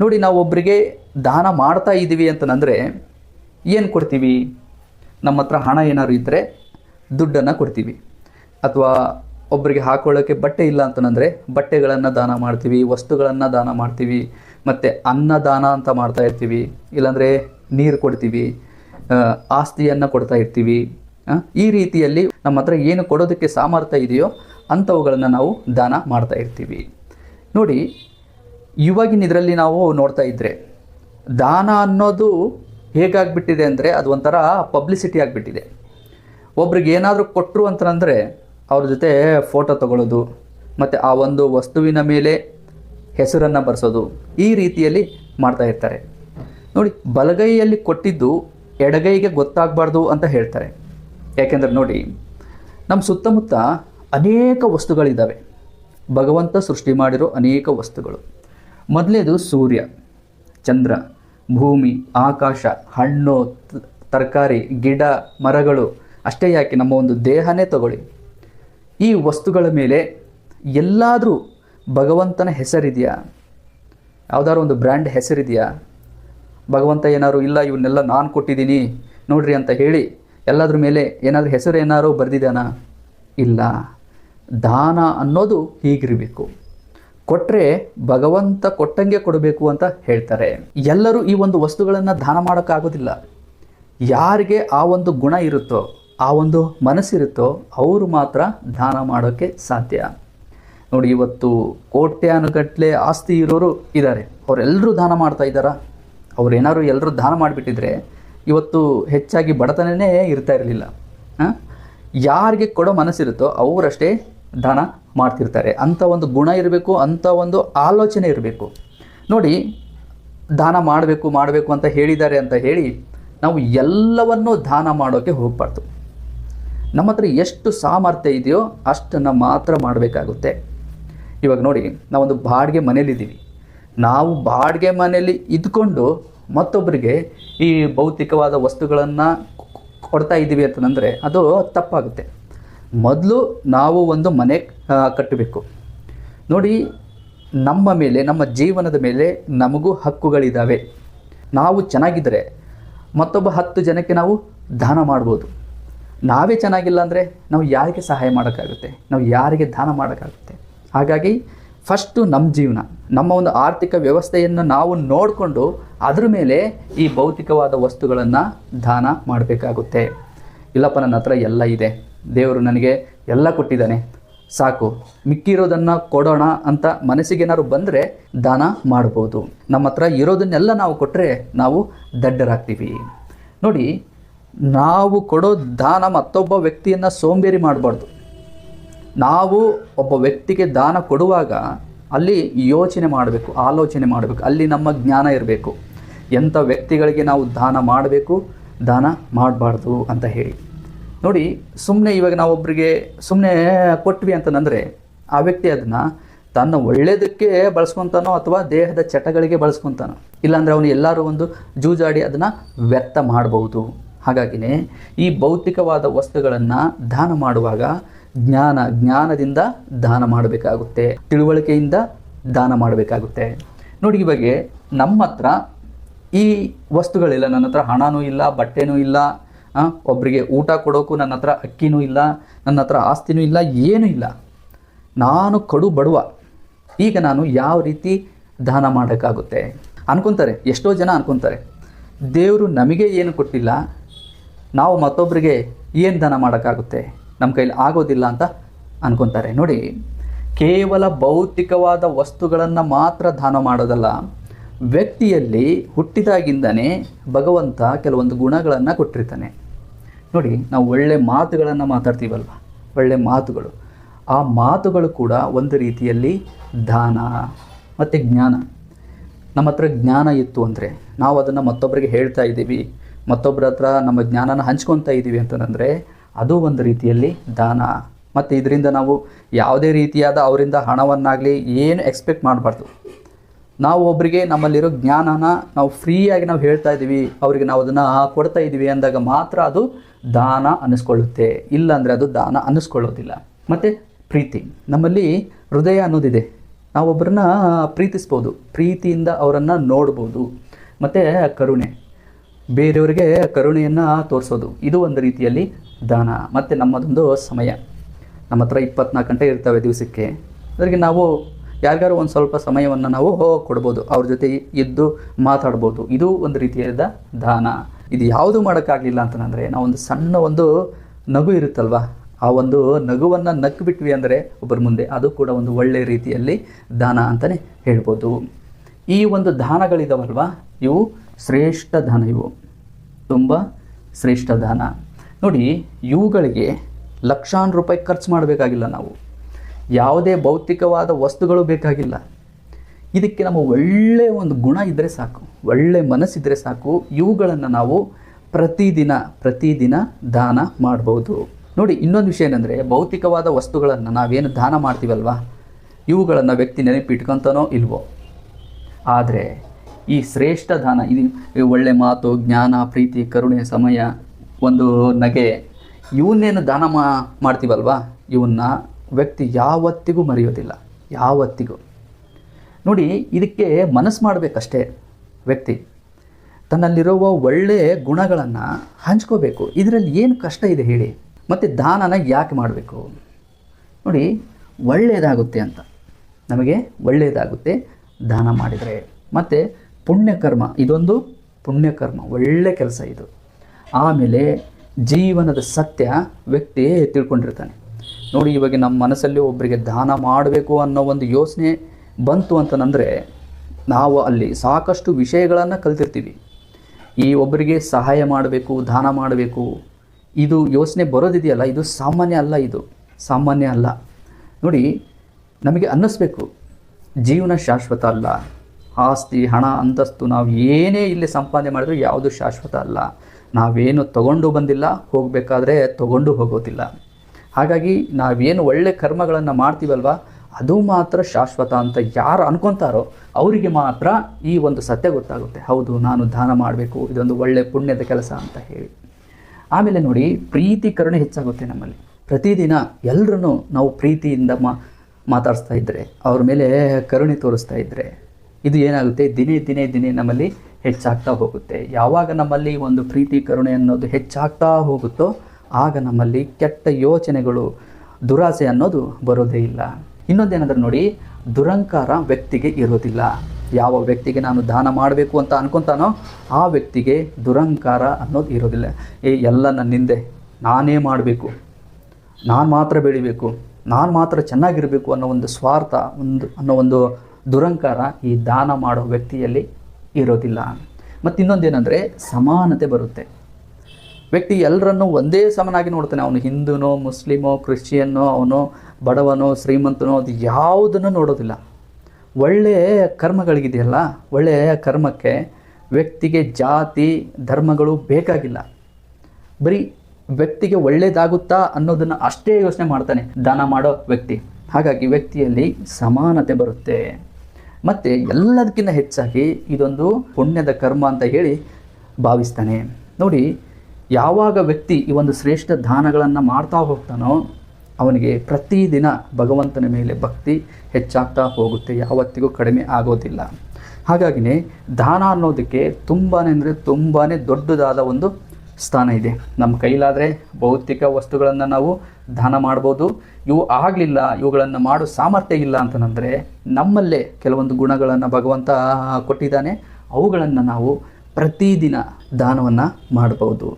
ನೋಡಿ ನಾವು ಒಬ್ಬರಿಗೆ ದಾನ ಮಾಡ್ತಾ ಇದ್ದೀವಿ ಅಂತಂದರೆ ಏನು ಕೊಡ್ತೀವಿ? ನಮ್ಮ ಹತ್ರ ಹಣ ಏನಾದ್ರು ಇದ್ದರೆ ದುಡ್ಡನ್ನು ಕೊಡ್ತೀವಿ. ಅಥವಾ ಒಬ್ಬರಿಗೆ ಹಾಕೊಳ್ಳೋಕ್ಕೆ ಬಟ್ಟೆ ಇಲ್ಲ ಅಂತಂದರೆ ಬಟ್ಟೆಗಳನ್ನು ದಾನ ಮಾಡ್ತೀವಿ, ವಸ್ತುಗಳನ್ನು ದಾನ ಮಾಡ್ತೀವಿ, ಮತ್ತು ಅನ್ನದಾನ ಅಂತ ಮಾಡ್ತಾ ಇರ್ತೀವಿ, ಇಲ್ಲಾಂದರೆ ನೀರು ಕೊಡ್ತೀವಿ ಆಸ್ತಿಯನ್ನು ಕೊಡ್ತಾ ಇರ್ತೀವಿ ಈ ರೀತಿಯಲ್ಲಿ ನಮ್ಮ ಹತ್ರ ಏನು ಕೊಡೋದಕ್ಕೆ ಸಾಮರ್ಥ್ಯ ಇದೆಯೋ ಅಂಥವುಗಳನ್ನು ನಾವು ದಾನ ಮಾಡ್ತಾ ಇರ್ತೀವಿ. ನೋಡಿ ಇವಾಗಿನ ಇದರಲ್ಲಿ ನಾವು ನೋಡ್ತಾ ಇದ್ದರೆ ದಾನ ಅನ್ನೋದು ಹೇಗಾಗ್ಬಿಟ್ಟಿದೆ ಅಂದರೆ ಅದು ಒಂಥರ ಪಬ್ಲಿಸಿಟಿ ಆಗಿಬಿಟ್ಟಿದೆ. ಒಬ್ರಿಗೆ ಏನಾದರೂ ಕೊಟ್ಟರು ಅಂತಂದರೆ ಅವ್ರ ಜೊತೆ ಫೋಟೋ ತಗೊಳ್ಳೋದು ಮತ್ತು ಆ ಒಂದು ವಸ್ತುವಿನ ಮೇಲೆ ಹೆಸರನ್ನು ಬರೆಸೋದು ಈ ರೀತಿಯಲ್ಲಿ ಮಾಡ್ತಾ ಇರ್ತಾರೆ. ನೋಡಿ, ಬಲಗೈಯಲ್ಲಿ ಕೊಟ್ಟಿದ್ದು ಎಡಗೈಗೆ ಗೊತ್ತಾಗಬಾರ್ದು ಅಂತ ಹೇಳ್ತಾರೆ. ಯಾಕೆಂದರೆ ನೋಡಿ ನಮ್ಮ ಸುತ್ತಮುತ್ತ ಅನೇಕ ವಸ್ತುಗಳಿದ್ದಾವೆ ಭಗವಂತ ಸೃಷ್ಟಿ ಮಾಡಿರೋ ಅನೇಕ ವಸ್ತುಗಳು. ಮೊದಲೇದು ಸೂರ್ಯ, ಚಂದ್ರ, ಭೂಮಿ, ಆಕಾಶ, ಹಣ್ಣು ತರಕಾರಿ, ಗಿಡ, ಮರಗಳು, ಅಷ್ಟೇ ಯಾಕೆ ನಮ್ಮ ಒಂದು ದೇಹನೇ ತಗೊಳ್ಳಿ. ಈ ವಸ್ತುಗಳ ಮೇಲೆ ಎಲ್ಲಾದರೂ ಭಗವಂತನ ಹೆಸರಿದೆಯಾ? ಯಾವುದಾದ್ರು ಒಂದು ಬ್ರ್ಯಾಂಡ್ ಹೆಸರಿದೆಯಾ? ಭಗವಂತ ಏನಾದ್ರು ಇಲ್ಲ ಇವನ್ನೆಲ್ಲ ನಾನು ಕೊಟ್ಟಿದ್ದೀನಿ, ನೋಡ್ರಿ ಅಂತ ಹೇಳಿ ಎಲ್ಲದ್ರ ಮೇಲೆ ಏನಾದರೂ ಹೆಸರು ಏನಾದ್ರು ಬರೆದಿದ್ದಾನಾ ಇಲ್ಲ. ದಾನ ಅನ್ನೋದು ಹೀಗಿರಬೇಕು. ಕೊಟ್ಟರೆ ಭಗವಂತ ಕೊಟ್ಟಂಗೆ ಕೊಡಬೇಕು ಅಂತ ಹೇಳ್ತಾರೆ. ಎಲ್ಲರೂ ಈ ಒಂದು ವಸ್ತುಗಳನ್ನು ದಾನ ಮಾಡೋಕ್ಕಾಗೋದಿಲ್ಲ. ಯಾರಿಗೆ ಆ ಒಂದು ಗುಣ ಇರುತ್ತೋ, ಆ ಒಂದು ಮನಸ್ಸಿರುತ್ತೋ ಅವರು ಮಾತ್ರ ದಾನ ಮಾಡೋಕ್ಕೆ ಸಾಧ್ಯ. ನೋಡಿ, ಇವತ್ತು ಕೋಟ್ಯಾನುಗಟ್ಟಲೆ ಆಸ್ತಿ ಇರೋರು ಇದ್ದಾರೆ. ಅವರೆಲ್ಲರೂ ದಾನ ಮಾಡ್ತಾ ಇದ್ದಾರಾ? ಅವ್ರು ಏನಾದ್ರು ಎಲ್ಲರೂ ದಾನ ಮಾಡಿಬಿಟ್ಟಿದ್ರೆ ಇವತ್ತು ಹೆಚ್ಚಾಗಿ ಬಡತನನೇ ಇರ್ತಾ ಇರಲಿಲ್ಲ. ಯಾರಿಗೆ ಕೊಡೋ ಮನಸ್ಸಿರುತ್ತೋ ಅವರಷ್ಟೇ ದಾನ ಮಾಡ್ತಿರ್ತಾರೆ. ಅಂಥ ಒಂದು ಗುಣ ಇರಬೇಕು ಅಂಥ ಒಂದು ಆಲೋಚನೆ ಇರಬೇಕು. ನೋಡಿ, ದಾನ ಮಾಡಬೇಕು ಮಾಡಬೇಕು ಅಂತ ಹೇಳಿದ್ದಾರೆ ಅಂತ ಹೇಳಿ ನಾವು ಎಲ್ಲವನ್ನೂ ದಾನ ಮಾಡೋಕ್ಕೆ ಹೋಗಬಾರ್ದು. ನಮ್ಮ ಹತ್ರ ಎಷ್ಟು ಸಾಮರ್ಥ್ಯ ಇದೆಯೋ ಅಷ್ಟನ್ನು ಮಾತ್ರ ಮಾಡಬೇಕಾಗುತ್ತೆ. ಇವಾಗ ನೋಡಿ, ನಾವೊಂದು ಬಾಡಿಗೆ ಮನೇಲಿದ್ದೀವಿ ನಾವು ಬಾಡಿಗೆ ಮನೆಯಲ್ಲಿ ಇದ್ಕೊಂಡು ಮತ್ತೊಬ್ಬರಿಗೆ ಈ ಭೌತಿಕವಾದ ವಸ್ತುಗಳನ್ನು ಕೊಡ್ತಾ ಇದ್ದೀವಿ ಅಂತಂದರೆ ಅದು ತಪ್ಪಾಗುತ್ತೆ. ಮೊದಲು ನಾವು ಒಂದು ಮನೆ ಕಟ್ಟಬೇಕು. ನೋಡಿ, ನಮ್ಮ ಮೇಲೆ, ನಮ್ಮ ಜೀವನದ ಮೇಲೆ ನಮಗೂ ಹಕ್ಕುಗಳಿದ್ದಾವೆ ನಾವು ಚೆನ್ನಾಗಿದ್ದರೆ ಮತ್ತೊಬ್ಬ ಹತ್ತು ಜನಕ್ಕೆ ನಾವು ದಾನ ಮಾಡ್ಬೋದು. ನಾವೇ ಚೆನ್ನಾಗಿಲ್ಲ ಅಂದರೆ ನಾವು ಯಾರಿಗೆ ಸಹಾಯ ಮಾಡೋಕ್ಕಾಗುತ್ತೆ? ನಾವು ಯಾರಿಗೆ ದಾನ ಮಾಡೋಕ್ಕಾಗುತ್ತೆ? ಹಾಗಾಗಿ ಫಸ್ಟು ನಮ್ಮ ಜೀವನ, ನಮ್ಮ ಒಂದು ಆರ್ಥಿಕ ವ್ಯವಸ್ಥೆಯನ್ನು ನಾವು ನೋಡಿಕೊಂಡು ಅದರ ಮೇಲೆ ಈ ಭೌತಿಕವಾದ ವಸ್ತುಗಳನ್ನು ದಾನ ಮಾಡಬೇಕಾಗುತ್ತೆ. ಇಲ್ಲಪ್ಪ ನನ್ನ ಹತ್ರ ಎಲ್ಲ ಇದೆ. ದೇವರು ನನಗೆ ಎಲ್ಲ ಕೊಟ್ಟಿದ್ದಾನೆ. ಸಾಕು, ಮಿಕ್ಕಿರೋದನ್ನು ಕೊಡೋಣ ಅಂತ ಮನಸ್ಸಿಗೇನಾದ್ರು ಬಂದರೆ ದಾನ ಮಾಡ್ಬೋದು. ನಮ್ಮ ಹತ್ರ ಇರೋದನ್ನೆಲ್ಲ ನಾವು ಕೊಟ್ಟರೆ ನಾವು ದಡ್ಡರಾಗ್ತೀವಿ. ನೋಡಿ, ನಾವು ಕೊಡೋ ದಾನ ಮತ್ತೊಬ್ಬ ವ್ಯಕ್ತಿಯನ್ನು ಸೋಂಬೇರಿ ಮಾಡಬಾರ್ದು. ನಾವು ಒಬ್ಬ ವ್ಯಕ್ತಿಗೆ ದಾನ ಕೊಡುವಾಗ ಅಲ್ಲಿ ಯೋಚನೆ ಮಾಡಬೇಕು, ಆಲೋಚನೆ ಮಾಡಬೇಕು, ಅಲ್ಲಿ ನಮ್ಮ ಜ್ಞಾನ ಇರಬೇಕು. ಎಂಥ ವ್ಯಕ್ತಿಗಳಿಗೆ ನಾವು ದಾನ ಮಾಡಬೇಕು, ದಾನ ಮಾಡಬಾರ್ದು ಅಂತ ಹೇಳಿ. ನೋಡಿ ಸುಮ್ಮನೆ ಇವಾಗ ನಾವೊಬ್ಬರಿಗೆ ಸುಮ್ಮನೆ ಕೊಟ್ವಿ ಅಂತಂದರೆ ಆ ವ್ಯಕ್ತಿ ಅದನ್ನು ತನ್ನ ಒಳ್ಳೆಯದಕ್ಕೆ ಬಳಸ್ಕೊತಾನೋ ಅಥವಾ ದೇಹದ ಚಟಗಳಿಗೆ ಬಳಸ್ಕೊತಾನೋ. ಇಲ್ಲಾಂದರೆ ಅವನು ಎಲ್ಲರೂ ಒಂದು ಜೂಜಾಡಿ ಅದನ್ನು ವ್ಯರ್ಥ ಮಾಡಬಹುದು. ಹಾಗಾಗಿನೇ ಈ ಭೌತಿಕವಾದ ವಸ್ತುಗಳನ್ನು ದಾನ ಮಾಡುವಾಗ ಜ್ಞಾನ, ಜ್ಞಾನದಿಂದ ದಾನ ಮಾಡಬೇಕಾಗುತ್ತೆ. ತಿಳುವಳಿಕೆಯಿಂದ ದಾನ ಮಾಡಬೇಕಾಗುತ್ತೆ. ನೋಡಿ, ಇವಾಗ ನಮ್ಮ ಹತ್ರ ಈ ವಸ್ತುಗಳಿಲ್ಲ ನನ್ನ ಹತ್ರ ಹಣನೂ ಇಲ್ಲ, ಬಟ್ಟೆನೂ ಇಲ್ಲ ಒಬ್ಬರಿಗೆ ಊಟ ಕೊಡೋಕ್ಕೂ ನನ್ನ ಹತ್ರ ಅಕ್ಕಿನೂ ಇಲ್ಲ, ನನ್ನ ಹತ್ರ ಆಸ್ತಿನೂ ಇಲ್ಲ, ಏನೂ ಇಲ್ಲ. ನಾನು ಕಡು ಬಡವ. ಈಗ ನಾನು ಯಾವ ರೀತಿ ದಾನ ಮಾಡೋಕ್ಕಾಗುತ್ತೆ? ಅನ್ಕೊತಾರೆ, ಎಷ್ಟೋ ಜನ ಅನ್ಕೊತಾರೆ, ದೇವರು ನಮಗೆ ಏನು ಕೊಟ್ಟಿಲ್ಲ, ನಾವು ಮತ್ತೊಬ್ಬರಿಗೆ ಏನು ದಾನ ಮಾಡೋಕ್ಕಾಗುತ್ತೆ? ನಮ್ಮ ಕೈಲಿ ಆಗೋದಿಲ್ಲ ಅಂತ ಅನ್ಕೊತಾರೆ. ನೋಡಿ, ಕೇವಲ ಭೌತಿಕವಾದ ವಸ್ತುಗಳನ್ನು ಮಾತ್ರ ದಾನ ಮಾಡೋದಲ್ಲ, ವ್ಯಕ್ತಿಯಲ್ಲಿ ಹುಟ್ಟಿದಾಗಿಂದನೇ ಭಗವಂತ ಕೆಲವೊಂದು ಗುಣಗಳನ್ನು ಕೊಟ್ಟಿರ್ತಾನೆ. ನೋಡಿ, ನಾವು ಒಳ್ಳೆ ಮಾತುಗಳನ್ನು ಮಾತಾಡ್ತೀವಲ್ವ? ಒಳ್ಳೆ ಮಾತುಗಳು. ಆ ಮಾತುಗಳು ಕೂಡ ಒಂದು ರೀತಿಯಲ್ಲಿ ದಾನ ಮತ್ತು ಜ್ಞಾನ. ನಮ್ಮ ಹತ್ರ ಜ್ಞಾನ ಇತ್ತು ಅಂದರೆ, ನಾವು ಅದನ್ನು ಮತ್ತೊಬ್ಬರಿಗೆ ಹೇಳ್ತಾ ಇದ್ದೀವಿ ಮತ್ತೊಬ್ಬರ ಹತ್ರ ನಮ್ಮ ಜ್ಞಾನನ ಹಂಚ್ಕೊತಾ ಇದ್ದೀವಿ ಅಂತಂದರೆ, ಅದು ಒಂದು ರೀತಿಯಲ್ಲಿ ದಾನ. ಮತ್ತು ಇದರಿಂದ ನಾವು ಯಾವುದೇ ರೀತಿಯಾದ ಅವರಿಂದ ಹಣವನ್ನಾಗಲಿ ಏನು ಎಕ್ಸ್ಪೆಕ್ಟ್ ಮಾಡಬಾರ್ದು. ನಾವು ಒಬ್ಬರಿಗೆ ನಮ್ಮಲ್ಲಿರೋ ಜ್ಞಾನನ ನಾವು ಫ್ರೀಯಾಗಿ ನಾವು ಹೇಳ್ತಾ ಇದ್ದೀವಿ, ಅವರಿಗೆ ನಾವು ಅದನ್ನು ಕೊಡ್ತಾ ಇದ್ದೀವಿ ಅಂದಾಗ ಮಾತ್ರ ಅದು ದಾನ ಅನ್ನಿಸ್ಕೊಳ್ಳುತ್ತೆ. ಇಲ್ಲಾಂದರೆ ಅದು ದಾನ ಅನ್ನಿಸ್ಕೊಳ್ಳೋದಿಲ್ಲ. ಮತ್ತು ಪ್ರೀತಿ. ನಮ್ಮಲ್ಲಿ ಹೃದಯ ಅನ್ನೋದಿದೆ. ನಾವೊಬ್ಬರನ್ನ ಪ್ರೀತಿಸ್ಬೋದು. ಪ್ರೀತಿಯಿಂದ ಅವರನ್ನು ನೋಡ್ಬೋದು. ಮತ್ತು ಕರುಣೆ. ಬೇರೆಯವರಿಗೆ ಕರುಣೆಯನ್ನು ತೋರಿಸೋದು. ಇದು ಒಂದು ರೀತಿಯಲ್ಲಿ ದಾನ. ಮತ್ತು ನಮ್ಮದೊಂದು ಸಮಯ. ನಮ್ಮ ಹತ್ರ ಇಪ್ಪತ್ನಾಲ್ಕು ಗಂಟೆ ಇರ್ತವೆ ದಿವಸಕ್ಕೆ. ಅದರಿಗೆ ನಾವು ಯಾರಿಗಾರು ಒಂದು ಸ್ವಲ್ಪ ಸಮಯವನ್ನು ನಾವು ಕೊಡ್ಬೋದು, ಅವ್ರ ಜೊತೆ ಇದ್ದು ಮಾತಾಡ್ಬೋದು. ಇದು ಒಂದು ರೀತಿಯಾದ ದಾನ. ಇದು ಯಾವುದು ಮಾಡೋಕ್ಕಾಗಲಿಲ್ಲ ಅಂತಂದರೆ ಒಂದು ಸಣ್ಣ ಒಂದು ನಗು ಇರುತ್ತಲ್ವ, ಆ ಒಂದು ನಗುವನ್ನು ನಕ್ಬಿಟ್ವಿ ಅಂದರೆ ಒಬ್ಬರ ಮುಂದೆ ಅದು ಕೂಡ ಒಂದು ಒಳ್ಳೆಯ ರೀತಿಯಲ್ಲಿ ದಾನ ಅಂತಲೇ ಹೇಳ್ಬೋದು. ಈ ಒಂದು ದಾನಗಳಿದಾವಲ್ವ, ಇವು ಶ್ರೇಷ್ಠ ದಾನ ಇವು. ತುಂಬ ಶ್ರೇಷ್ಠ ದಾನ. ನೋಡಿ, ಇವುಗಳಿಗೆ ಲಕ್ಷಾಂತರ ರೂಪಾಯಿ ಖರ್ಚು ಮಾಡಬೇಕಾಗಿಲ್ಲ ನಾವು. ಯಾವುದೇ ಭೌತಿಕವಾದ ವಸ್ತುಗಳು ಬೇಕಾಗಿಲ್ಲ. ಇದಕ್ಕೆ ನಮ್ಮ ಒಳ್ಳೆಯ ಒಂದು ಗುಣ ಇದ್ದರೆ ಸಾಕು ಒಳ್ಳೆಯ ಮನಸ್ಸಿದ್ದರೆ ಸಾಕು. ಇವುಗಳನ್ನು ನಾವು ಪ್ರತಿದಿನ ಪ್ರತಿದಿನ ದಾನ ಮಾಡ್ಬೋದು. ನೋಡಿ, ಇನ್ನೊಂದು ವಿಷಯ ಏನಂದರೆ, ಭೌತಿಕವಾದ ವಸ್ತುಗಳನ್ನು ನಾವೇನು ದಾನ ಮಾಡ್ತೀವಲ್ವಾ? ಇವುಗಳನ್ನು ವ್ಯಕ್ತಿ ನೆನಪಿಟ್ಕೊತಾನೋ ಇಲ್ವೋ? ಆದರೆ, ಈ ಶ್ರೇಷ್ಠ ದಾನ, ಇದು ಒಳ್ಳೆ ಮಾತು, ಜ್ಞಾನ, ಪ್ರೀತಿ, ಕರುಣೆ, ಸಮಯ, ಒಂದು ನಗೆ, ಇವನ್ನೇನು ದಾನ ಮಾಡ್ತೀವಲ್ವಾ? ಇವನ್ನ ವ್ಯಕ್ತಿ ಯಾವತ್ತಿಗೂ ಮರೆಯೋದಿಲ್ಲ. ಯಾವತ್ತಿಗೂ. ನೋಡಿ, ಇದಕ್ಕೆ ಮನಸ್ಸು ಮಾಡಬೇಕಷ್ಟೇ ವ್ಯಕ್ತಿ. ತನ್ನಲ್ಲಿರುವ ಒಳ್ಳೆಯ ಗುಣಗಳನ್ನು ಹಂಚ್ಕೋಬೇಕು. ಇದರಲ್ಲಿ ಏನು ಕಷ್ಟ ಇದೆ ಹೇಳಿ. ಮತ್ತು ದಾನನ ಯಾಕೆ ಮಾಡಬೇಕು? ನೋಡಿ, ಒಳ್ಳೆಯದಾಗುತ್ತೆ ಅಂತ. ನಮಗೆ ಒಳ್ಳೆಯದಾಗುತ್ತೆ ದಾನ ಮಾಡಿದರೆ. ಮತ್ತು ಪುಣ್ಯಕರ್ಮ, ಇದೊಂದು ಪುಣ್ಯಕರ್ಮ ಒಳ್ಳೆಯ ಕೆಲಸ ಇದು. ಆಮೇಲೆ ಜೀವನದ ಸತ್ಯ ವ್ಯಕ್ತಿ ತಿಳ್ಕೊಂಡಿರ್ತಾನೆ. ನೋಡಿ, ಇವಾಗ ನಮ್ಮ ಮನಸ್ಸಲ್ಲಿ ಒಬ್ಬರಿಗೆ ದಾನ ಮಾಡಬೇಕು ಅನ್ನೋ ಒಂದು ಯೋಚನೆ ಬಂತು ಅಂತಂದರೆ, ನಾವು ಅಲ್ಲಿ ಸಾಕಷ್ಟು ವಿಷಯಗಳನ್ನು ಕಲ್ತಿರ್ತೀವಿ. ಈ ಒಬ್ಬರಿಗೆ ಸಹಾಯ ಮಾಡಬೇಕು, ದಾನ ಮಾಡಬೇಕು. ಇದು ಯೋಚನೆ ಬರೋದಿದೆಯಲ್ಲ, ಇದು ಸಾಮಾನ್ಯ ಅಲ್ಲ ಇದು. ಸಾಮಾನ್ಯ ಅಲ್ಲ. ನೋಡಿ, ನಮಗೆ ಅನ್ನಿಸ್ಬೇಕು, ಜೀವನ ಶಾಶ್ವತ ಅಲ್ಲ. ಆಸ್ತಿ, ಹಣ, ಅಂತಸ್ತು, ನಾವು ಏನೇ ಇಲ್ಲಿ ಸಂಪಾದನೆ ಮಾಡಿದ್ರೂ ಯಾವುದು ಶಾಶ್ವತ ಅಲ್ಲ. ನಾವೇನು ತಗೊಂಡು ಬಂದಿಲ್ಲ, ಹೋಗಬೇಕಾದ್ರೆ ತಗೊಂಡು ಹೋಗೋದಿಲ್ಲ. ಹಾಗಾಗಿ ನಾವೇನು ಒಳ್ಳೆ ಕರ್ಮಗಳನ್ನು ಮಾಡ್ತೀವಲ್ವ? ಅದು ಮಾತ್ರ ಶಾಶ್ವತ ಅಂತ ಯಾರು ಅನ್ಕೊತಾರೋ ಅವರಿಗೆ ಮಾತ್ರ ಈ ಒಂದು ಸತ್ಯ ಗೊತ್ತಾಗುತ್ತೆ. ಹೌದು, ನಾನು ದಾನ ಮಾಡಬೇಕು, ಇದೊಂದು ಒಳ್ಳೆ ಪುಣ್ಯದ ಕೆಲಸ ಅಂತ ಹೇಳಿ. ಆಮೇಲೆ ನೋಡಿ, ಪ್ರೀತಿ, ಕರುಣೆ ಹೆಚ್ಚಾಗುತ್ತೆ ನಮ್ಮಲ್ಲಿ. ಪ್ರತಿದಿನ ಎಲ್ಲರನ್ನೂ ನಾವು ಪ್ರೀತಿಯಿಂದ ಮಾ, ಮಾತಾಡಿಸ್ತಾ ಇದ್ದರೆ ಅವ್ರ ಮೇಲೆ ಕರುಣೆ ತೋರಿಸ್ತಾ ಇದ್ದರೆ ಇದು ಏನಾಗುತ್ತೆ? ದಿನೇ ದಿನೇ ದಿನೇ ನಮ್ಮಲ್ಲಿ ಹೆಚ್ಚಾಗ್ತಾ ಹೋಗುತ್ತೆ. ಯಾವಾಗ ನಮ್ಮಲ್ಲಿ ಒಂದು ಪ್ರೀತಿ, ಕರುಣೆ ಅನ್ನೋದು ಹೆಚ್ಚಾಗ್ತಾ ಹೋಗುತ್ತೋ ಆಗ ನಮ್ಮಲ್ಲಿ ಕೆಟ್ಟ ಯೋಚನೆಗಳು, ದುರಾಸೆ ಅನ್ನೋದು ಬರೋದೇ ಇಲ್ಲ. ಇನ್ನೊಂದೇನಾದರೂ ನೋಡಿ, ದುರಂಕಾರ ವ್ಯಕ್ತಿಗೆ ಇರೋದಿಲ್ಲ. ಯಾವ ವ್ಯಕ್ತಿಗೆ ನಾನು ದಾನ ಮಾಡಬೇಕು ಅಂತ ಅನ್ಕೊತಾನೋ, ಆ ವ್ಯಕ್ತಿಗೆ ದುರಂಕಾರ ಅನ್ನೋದು ಇರೋದಿಲ್ಲ. ಏ, ಎಲ್ಲ ನನ್ನಿಂದೆ ನಾನೇ ಮಾಡಬೇಕು. ನಾನು ಮಾತ್ರ ಬೆಳಿಬೇಕು. ನಾನು ಮಾತ್ರ ಚೆನ್ನಾಗಿರಬೇಕು ಅನ್ನೋ ಒಂದು ಸ್ವಾರ್ಥ, ಒಂದು, ಅನ್ನೋ ಒಂದು ದುರಂಕಾರ ಈ ದಾನ ಮಾಡೋ ವ್ಯಕ್ತಿಯಲ್ಲಿ ಇರೋದಿಲ್ಲ. ಮತ್ತು ಇನ್ನೊಂದೇನೆಂದರೆ ಸಮಾನತೆ ಬರುತ್ತೆ. ವ್ಯಕ್ತಿ ಎಲ್ಲರನ್ನು ಒಂದೇ ಸಮನಾಗಿ ನೋಡ್ತಾನೆ. ಅವನು ಹಿಂದೂನೋ, ಮುಸ್ಲಿಮೋ, ಕ್ರಿಶ್ಚಿಯನ್ನೋ, ಅವನು, ಬಡವನೋ, ಶ್ರೀಮಂತನೋ, ಅದು ಯಾವುದನ್ನು ನೋಡೋದಿಲ್ಲ. ಒಳ್ಳೆಯ ಕರ್ಮಗಳಿಗಿದೆಯಲ್ಲ ಒಳ್ಳೆಯ ಕರ್ಮಕ್ಕೆ ವ್ಯಕ್ತಿಗೆ ಜಾತಿ, ಧರ್ಮಗಳು ಬೇಕಾಗಿಲ್ಲ. ಬರೀ ವ್ಯಕ್ತಿಗೆ ಒಳ್ಳೆಯದಾಗುತ್ತಾ ಅನ್ನೋದನ್ನು ಅಷ್ಟೇ ಯೋಚನೆ ಮಾಡ್ತಾನೆ ದಾನ ಮಾಡೋ ವ್ಯಕ್ತಿ. ಹಾಗಾಗಿ ವ್ಯಕ್ತಿಯಲ್ಲಿ ಸಮಾನತೆ ಬರುತ್ತೆ. ಮತ್ತು ಎಲ್ಲದಕ್ಕಿಂತ ಹೆಚ್ಚಾಗಿ ಇದೊಂದು ಪುಣ್ಯದ ಕರ್ಮ ಅಂತ ಹೇಳಿ ಭಾವಿಸ್ತಾನೆ. ನೋಡಿ ಯಾವಾಗ ವ್ಯಕ್ತಿ ಈ ಒಂದು ಶ್ರೇಷ್ಠ ದಾನಗಳನ್ನು ಮಾಡ್ತಾ ಹೋಗ್ತಾನೋ ಅವನಿಗೆ ಪ್ರತಿದಿನ ಭಗವಂತನ ಮೇಲೆ ಭಕ್ತಿ ಹೆಚ್ಚಾಗ್ತಾ ಹೋಗುತ್ತೆ, ಯಾವತ್ತಿಗೂ ಕಡಿಮೆ ಆಗೋದಿಲ್ಲ. ಹಾಗಾಗಿನೇ ದಾನ ಅನ್ನೋದಕ್ಕೆ ತುಂಬಾ ಅಂದರೆ ತುಂಬಾ ದೊಡ್ಡದಾದ ಒಂದು ಸ್ಥಾನ ಇದೆ. ನಮ್ಮ ಕೈಲಾದರೆ ಭೌತಿಕ ವಸ್ತುಗಳನ್ನು ನಾವು ದಾನ ಮಾಡ್ಬೋದು. ಇವು ಆಗಲಿಲ್ಲ, ಇವುಗಳನ್ನು ಮಾಡೋ ಸಾಮರ್ಥ್ಯ ಇಲ್ಲ ಅಂತಂದರೆ ನಮ್ಮಲ್ಲೇ ಕೆಲವೊಂದು ಗುಣಗಳನ್ನು ಭಗವಂತ ಕೊಟ್ಟಿದ್ದಾನೆ. ಅವುಗಳನ್ನು ನಾವು ಪ್ರತಿದಿನ ದಾನವನ್ನು ಮಾಡ್ಬೋದು.